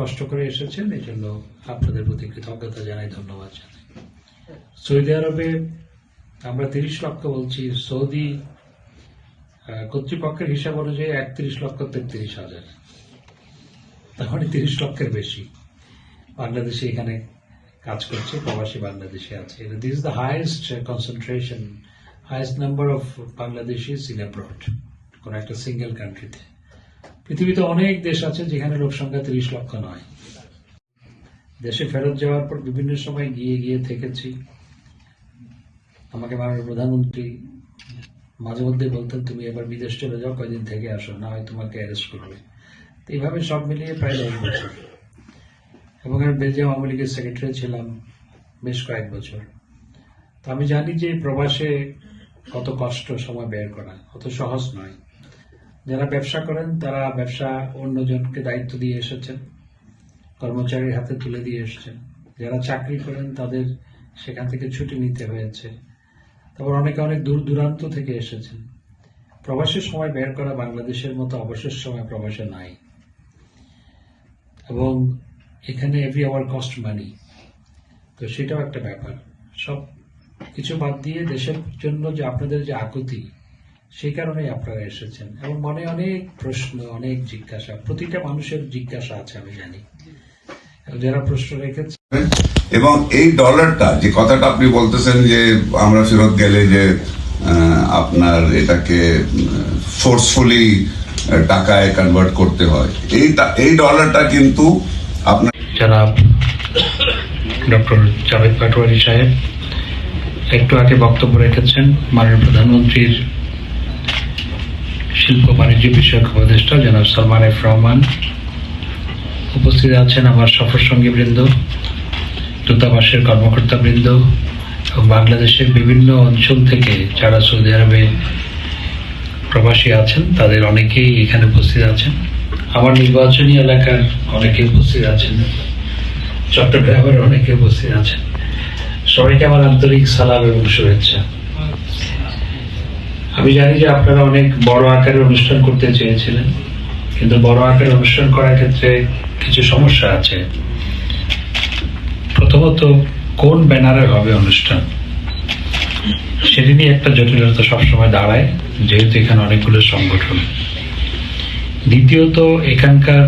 কষ্ট করে এসেছেন, এই জন্য আপনাদের প্রতি কৃতজ্ঞতা জানাই, ধন্যবাদ জানাই। সৌদি আরবে আমরা তিরিশ লক্ষ বলছি, সৌদি কর্তৃপক্ষের হিসাব অনুযায়ী একত্রিশ লক্ষ তেত্রিশ হাজার। মানে তিরিশ লক্ষের বেশি। বাংলাদেশে এখানে কাজ করছে, প্রবাসী বাংলাদেশে আছে। This the highest concentration highest number of Bangladeshis in abroad কোন একটা সিঙ্গেল কান্ট্রিতে পৃথিবীতে অনেক দেশ আছে যেখানে লোক সংখ্যা তিরিশ লক্ষ নয়। দেশে ফেরত যাওয়ার পর বিভিন্ন সময় গিয়ে গিয়ে থেকেছি। আমাকে মাননীয় প্রধানমন্ত্রী মাঝে মধ্যে বলতেন, তুমি এবার বিদেশ চলে যাও, কয়দিন থেকে আসো, না হয় তোমাকে অ্যারেস্ট করবে। তো এইভাবে সব মিলিয়ে প্রায় দশ বছর। এবং আমি বেলজিয়াম আওয়ামী লীগের সেক্রেটারি ছিলাম বেশ কয়েক বছর। তো আমি জানি যে প্রবাসে কত কষ্ট সময় বের করা, অত সহজ নয়। যারা ব্যবসা করেন, তারা ব্যবসা অন্যজনকে দায়িত্ব দিয়ে এসেছেন, কর্মচারীর হাতে তুলে দিয়ে এসেছেন। যারা চাকরি করেন, তাদের সেখান থেকে ছুটি নিতে হয়েছে। তারপর অনেকে অনেক দূর দূরান্ত থেকে এসেছেন। প্রবাসের সময় বের করা বাংলাদেশের মতো অবসর সময় প্রবাসে নাই। এবং এখানে এভরি আওয়ার কস্ট মানি তো সেটাও একটা ব্যাপার। সব কিছু বাদ দিয়ে দেশের জন্য যে আপনাদের যে আকুতি সেই কারণেই আপনারা এসেছেন। এবং মনে অনেক প্রশ্ন অনেক জিজ্ঞাসা প্রতিটা মানুষের জিজ্ঞাসা আছে আমি জানি। যারা প্রশ্ন রেখেছে এবং এই ডলারটা যে কথাটা আপনি বলতেছেন যে আমরা ফেরত গেলে যে আপনার এটাকে ফোর্সফুলি টাকায় কনভার্ট করতে হয়। এই এই ডলারটা কিন্তু আপনার যারা ডক্টর জাভেদ পাটোয়ারি সাহেব একটু আগে বক্তব্য রেখেছেন মাননীয় প্রধানমন্ত্রীর শিল্প বাণিজ্য বিষয়ক উপদেষ্টা জনাব সালমান এফ রহমান। উপস্থিত আছেন আমার সফর সঙ্গী বৃন্দ, দূতাবাসের কর্মকর্তা বৃন্দ এবং বাংলাদেশের বিভিন্ন অঞ্চল থেকে যারা সৌদি আরবে প্রবাসী আছেন, তাদের অনেকেই এখানে উপস্থিত আছেন। আমার নির্বাচনী এলাকার অনেকে উপস্থিত আছেন, চট্টগ্রামের অনেকে উপস্থিত আছেন। সবাইকে আমার আন্তরিক সালাম এবং শুভেচ্ছা। আমি জানি যে আপনারা অনেক বড় আকারের অনুষ্ঠান করতে চেয়েছিলেন, কিন্তু বড় আকারের অনুষ্ঠান করার ক্ষেত্রে কিছু সমস্যা আছে। প্রথমত, কোন ব্যানারে হবে অনুষ্ঠান? সেটি নিয়ে একটা জটিলতা সবসময় দাঁড়ায়, যেহেতু এখানে অনেকগুলো সংগঠন। দ্বিতীয়ত, এখানকার